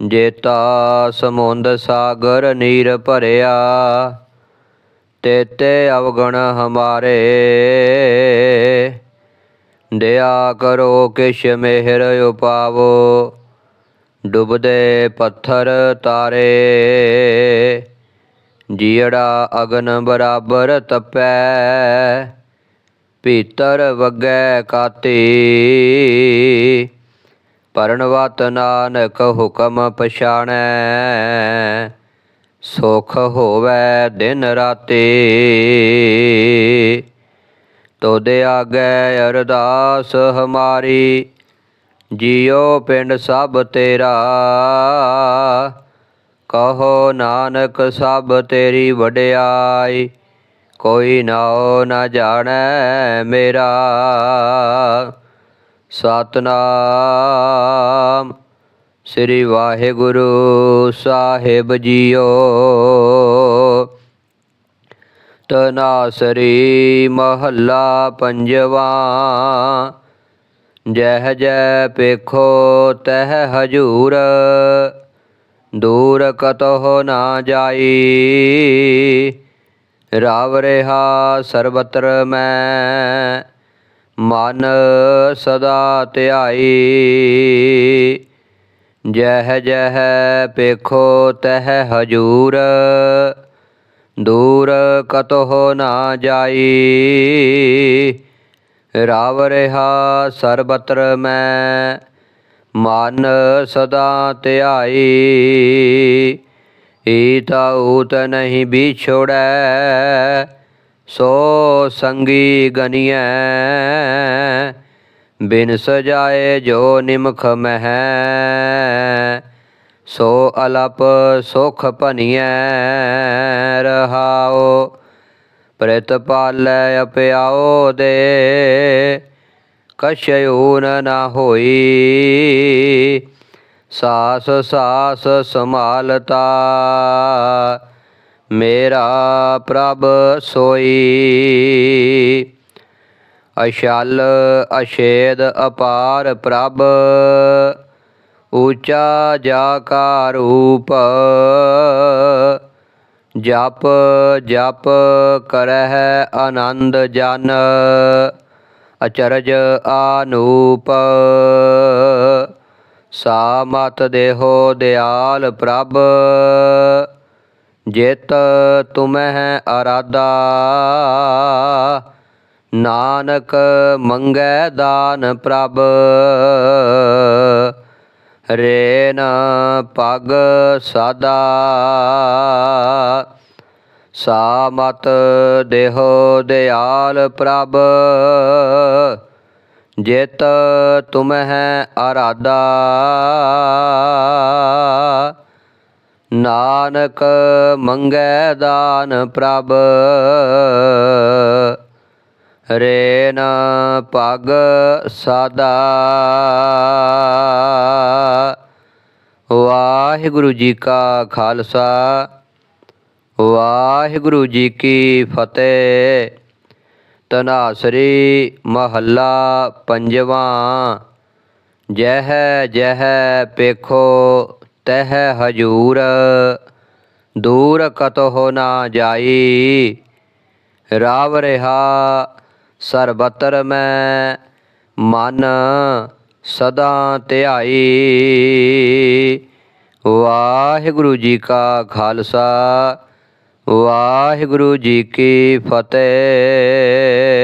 ਜੇਤਾ ਸਮੁੰਦ ਸਾਗਰ ਨੀਰ ਭਰਿਆ ਤੇਤੇ ਅਵਗਣ ਹਮਾਰੇ। ਦਿਆ ਕਰੋ ਕਿਛ ਮਿਹਰ ਉਪਾਵੋ, ਡੁੱਬਦੇ ਪੱਥਰ ਤਾਰੇ। ਜੀੜਾ ਅਗਨ ਬਰਾਬਰ ਤਪੈ, ਭੀਤਰ ਵਗੈ ਕਾਤੀ। ਪਰਣਵਤ ਨਾਨਕ ਹੁਕਮ ਪਛਾਣੈ, ਸੁਖ ਹੋਵੇ ਦਿਨ ਰਾਤੀ। ਤੋਦੇ ਆਗੇ ਅਰਦਾਸ ਹਮਾਰੀ, ਜਿਉ ਪਿੰਡ ਸਭ ਤੇਰਾ। ਕਹੋ ਨਾਨਕ ਸਭ ਤੇਰੀ ਵਡਿਆਈ, ਕੋਈ ਨਾਉ ਨਾ ਜਾਣੈ ਮੇਰਾ। ਸਤਨਾਮ। ਸ੍ਰੀ ਵਾਹਿਗੁਰੂ ਸਾਹਿਬ ਜੀਓ। ਤਨਾਸਰੀ ਮਹੱਲਾ ਪੰਜਵਾ। ਜਹ ਜੈ ਪੇਖੋ ਤਹ ਹਜੂਰ। ਦੂਰ ਕਤਹੁ ਨਾ ਜਾਈ। ਰਾਵ ਰਹਾ ਸਰਬਤਰ ਮੈਂ। ਮਨ ਸਦਾ ਧਿਆਈ। ਜਹ ਜਹ ਪੇਖੋ ਤਹ ਹਜੂਰ। ਦੂਰ ਕਤਹੁ ਨਾ ਜਾਈ। ਰਾਵ ਰਹਾ ਸਰਬਤਰ ਮੈਂ। ਮਨ ਸਦਾ ਧਿਆਈ। ਈਤਾ ਊਤ ਨਹੀਂ ਵਿਛੋੜੈ। सो संगी गनिय, बिन सजाए जो निमख मह। सो अलप सुख भनिय रहाओ, प्रित पाल अपयाओ दे। कश्यून न होई, सास सास संभालता। ਮੇਰਾ ਪ੍ਰਭ ਸੋਈ। ਅਸ਼ਲ ਅਸ਼ੇਦ ਅਪਾਰ ਪ੍ਰਭ, ਊਚਾ ਜਾ ਕਾ ਰੂਪ, ਜਪ ਜਪ ਕਰਹਿ ਆਨੰਦ ਜਨ, ਅਚਰਜ ਆਨੂਪ। ਸਾ ਮਤ ਦੇਹੋ ਦਿਆਲ ਪ੍ਰਭ ਜਿਤ ਤੁਮਹਿ ਅਰਾਦਾ ਨਾਨਕ ਮੰਗੈ ਦਾਨ ਪ੍ਰਭ। ਰੇਨ ਪਗ ਸਾਦਾ। ਸਾਮਤ ਦੇਹੋ ਦਿਆਲ ਪ੍ਰਭ। ਜਿਤ ਤੁਮਹਿ ਅਰਾਦਾ ਨਾਨਕ ਮੰਗੈ ਦਾਨ ਪ੍ਰਭ। ਰੇਨ ਪਗ ਸਾਦਾ। ਵਾਹਿਗੁਰੂ ਜੀ ਕਾ ਖਾਲਸਾ। ਵਾਹਿਗੁਰੂ ਜੀ ਕੀ ਫਤਿਹ। ਤਨਾਸਰੀ ਮਹੱਲਾ ਪੰਜਵਾਂ। ਜਹ ਜਹ ਪੇਖੋ ਤਹਿ ਹਜੂਰ, ਦੂਰ ਕਤਹੁ ਨਾ ਜਾਈ। ਰਾਵ ਰਹਾ ਸਰਬਤਰ ਮੈਂ, ਮਨ ਸਦਾ ਧਿਆਈ। ਵਾਹਿਗੁਰੂ ਜੀ ਕਾ ਖਾਲਸਾ, ਵਾਹਿਗੁਰੂ ਜੀ ਕੀ ਫਤਿਹ।